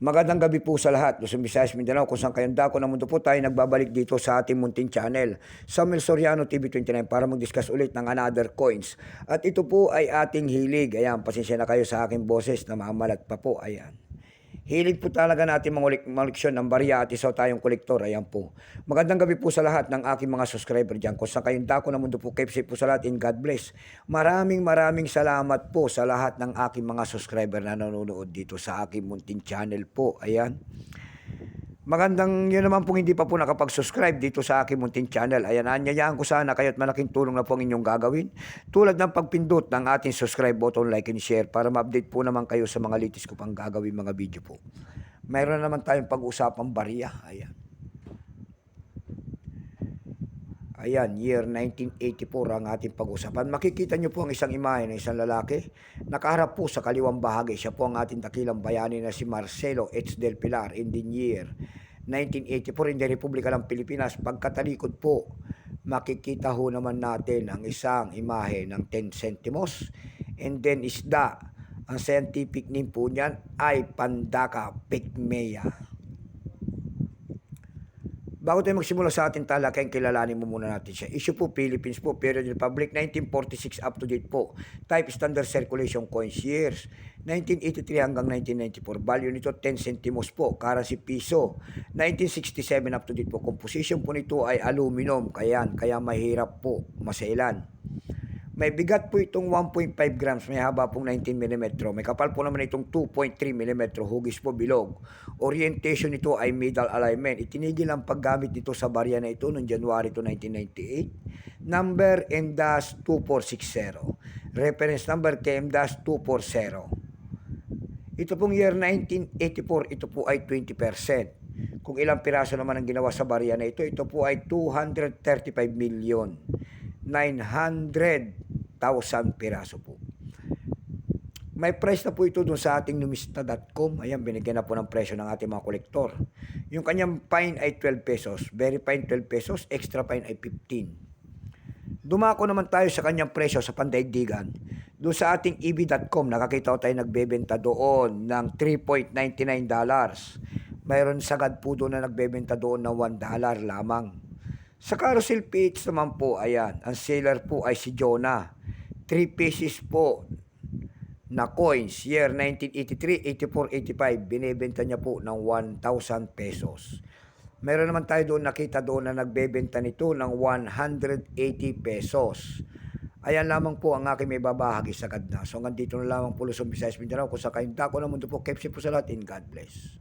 Magandang gabi po sa lahat. Luzon, Visayas, Mindanao, kung saan kayong dako ng mundo po tayo nagbabalik dito sa ating munting channel, Samuel Soriano TV29 para mag-discuss ulit ng another coins. At ito po ay ating hilig. Ayan, pasensya na kayo sa aking boses na mamalat pa po. Ayan. Hilig po talaga natin mga koleksyon ng barya at isaw tayong kolektor. Ayan po. Magandang gabi po sa lahat ng aking mga subscriber dyan. Kung saan kayong dako ng mundo po, keep safe po sa lahat in God bless. Maraming maraming salamat po sa lahat ng aking mga subscriber na nanonood dito sa aking munting channel po. Ayan. Magandang yun naman pong hindi pa po nakapag-subscribe dito sa aking munting channel. Ayan, anyayaan ko sana kayo at malaking tulong na po ang inyong gagawin. Tulad ng pagpindot ng ating subscribe button, like and share para ma-update po naman kayo sa mga latest ko pang gagawin mga video po. Mayroon naman tayong pag-usapang barya. Ayan. Ayan, year 1984 ang ating pag-usapan. Makikita niyo po ang isang imahe ng isang lalaki. Nakaharap po sa kaliwang bahagi. Siya po ang ating dakilang bayani na si Marcelo H. Del Pilar in the year 1984 in the Republika ng Pilipinas. Pagkatalikod po, makikita ho naman natin ang isang imahe ng 10 centimos. And then isda. Ang scientific name po niyan ay Pandaka pygmea. Bago tayo magsimula sa ating talakayan, kilalanin mo muna natin siya. Issue po, Philippines po, Period Republic, 1946 up to date po. Type Standard Circulation Coins Years, 1983 hanggang 1994. Value nito 10 centimos po, currency piso. 1967 up to date po. Composition po nito ay aluminum, kaya, kaya mahirap po masailan. May bigat po itong 1.5 grams, may haba pong 19 mm. May kapal po naman itong 2.3 mm, hugis po bilog. Orientation nito ay middle alignment. Itinigil ang paggamit nito sa barya na ito noong January to 1998. Number M-2460. Reference number KM-240. Ito pong year 1984, ito po ay 20%. Kung ilang piraso naman ang ginawa sa barya na ito, ito po ay 235 million. 900,000 piraso po. May price na po ito dun sa ating numista.com. Ayan, binigyan na po ng presyo ng ating mga kolektor. Yung kanyang fine ay 12 pesos. Very fine 12 pesos. Extra fine ay 15. Dumako naman tayo sa kanyang presyo sa pandaigdigan. Doon sa ating eb.com, nakakita ko tayo nagbebenta doon ng 3.99 dollars. Mayroon sagad po doon na nagbebenta doon ng 1 dollar lamang. Sa Carousel PH naman po, ayan, ang seller po ay si Jonah. 3 pieces po na coins, year 1983, 84, 85, binibenta niya po ng 1,000 pesos. Meron naman tayo doon nakita doon na nagbebenta nito ng 180 pesos. Ayan lamang po ang aking may babahagi sa na. So hanggang dito na lamang po Luzon, Visayas, Mindanao. Kung sa kayong dako ng mundo po, keep po sa lahat in God bless.